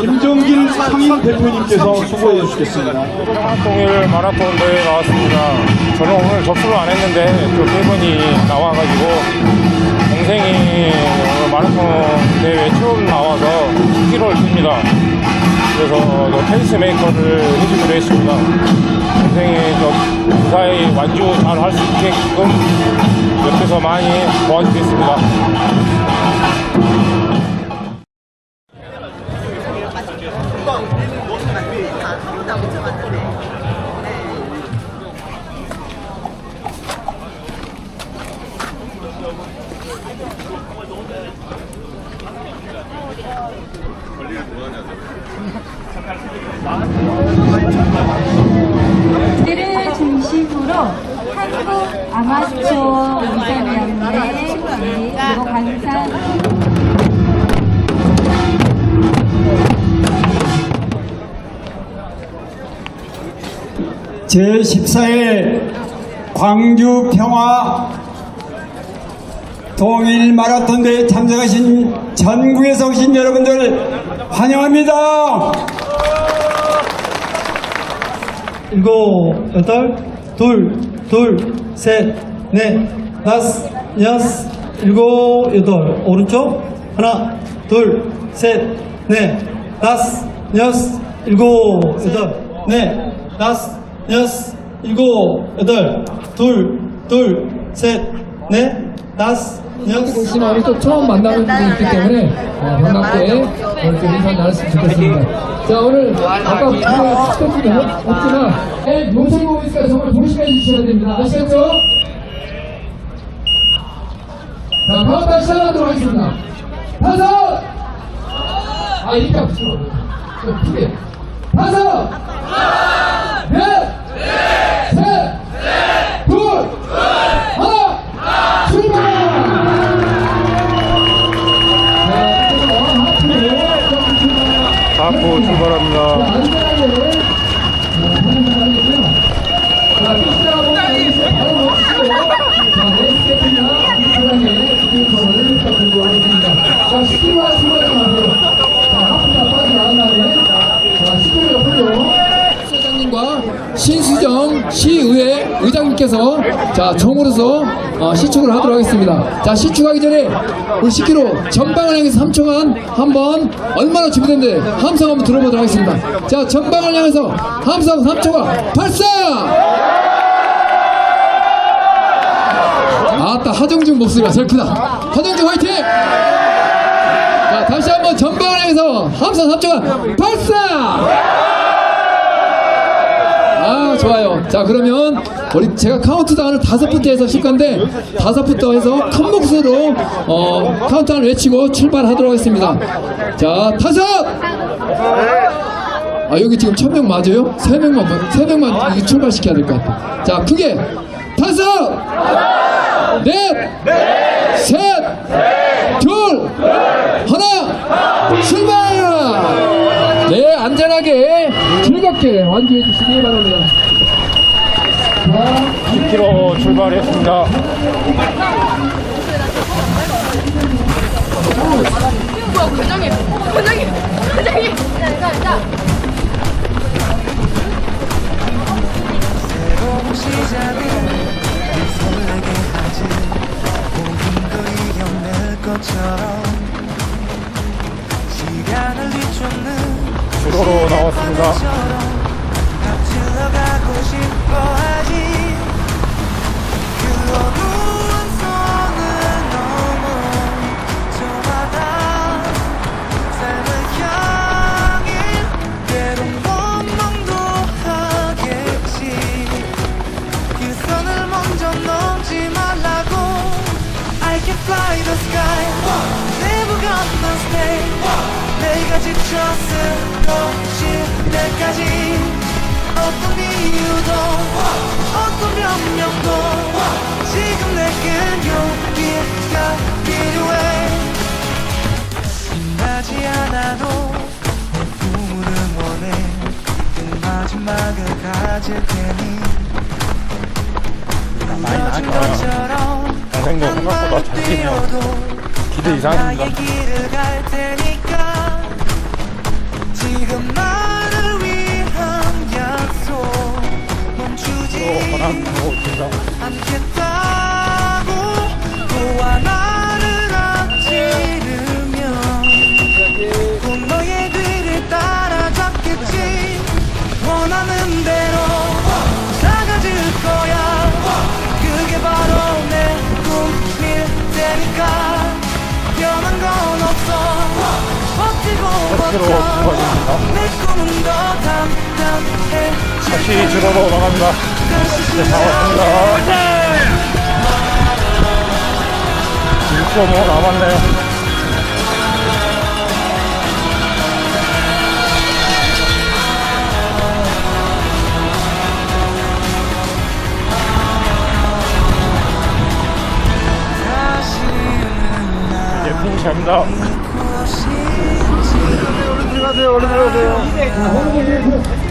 김종길 상임 대표님께서 수고해 주시겠습니다. 동일 마라톤 대회 나왔습니다. 저는 오늘 접수를 안 했는데 그 세 분이 나와가지고 동생이 마라톤 대회 처음 나와서 10km를 뜁니다. 그래서 저 페이스 메이커를 해주기로 했습니다. 동생이 저 무사히 완주 잘 할 수 있게끔 옆에서 많이 도와주겠습니다. 이를 제14회 광주 평화 동일 마라톤 대회 참석하신 전국에서 오신 여러분들 환영합니다. 일곱, 여덟, 둘, 둘, 셋, 넷, 다섯, 여섯, 일곱, 여덟. 오른쪽. 하나, 둘, 셋, 넷, 다섯, 여섯, 일곱, 여덟, 넷, 다섯, 여섯, 일곱, 여덟. 둘, 둘, 셋, 넷, 다섯, 여섯. 혹시나 우리 또 처음 만나는 분이 있기 때문에 어, 반갑게 이렇게 인사 나눴으면 좋겠습니다. 자 오늘 아까 우리가 스태프는 없지만 네, 보고 있으니까 정말 조심해 주셔야 됩니다. 아시겠죠? 자 다음 시작하도록 하겠습니다. 다섯! 아 이렇게 합시다. 좀 크게. 다섯! 시의회 의장님께서 자 총으로서 어, 시축을 하도록 하겠습니다. 자 시축하기 전에 우리 10km 전방을 향해서 3초간 한번 얼마나 준비됐는데 함성 한번 들어보도록 하겠습니다. 자 전방을 향해서 함성 3초간 발사! 아따 하정중 목소리가 제일 크다. 하정중 화이팅! 자 다시 한번 전방을 향해서 함성 3초간 발사! 아 좋아요. 자 그러면 우리 제가 카운트다운을 다섯 부터 해서 실 건데 다섯 부터 해서 큰 목소리로 어 카운트다운을 외치고 출발하도록 하겠습니다. 자 다섯 아 여기 지금 천 명 맞아요? 세 명만 세 명만 출발시켜야 될 것 같아. 자 크게. 다섯 넷 셋 둘! 하나! 출발! 네 안전하게 즐겁게 완주해 주시기 바랍니다. 자, 10km 출발했습니다. 주로로 나왔습니다. 10초 쓰고 까지 어떤 이유도 어떤 명령도 지금 내겐 용기가 필요해. 빛나지 않아도 꿈을 원해. 그 마지막을 가질 테니. 아, 많이 은 것처럼 생각 생각보다 잘 뛰네요. 기대 이상입니다. 지금 나를 위한 약속. 멈추지 않겠다 버텨 내 꿈은 더 단단해 다시 들어로 나갑니다. 네, 다 왔습니다. 6.5 남았네요. 이제 피니시합니다. 들어가세요. 얼른 들어가세요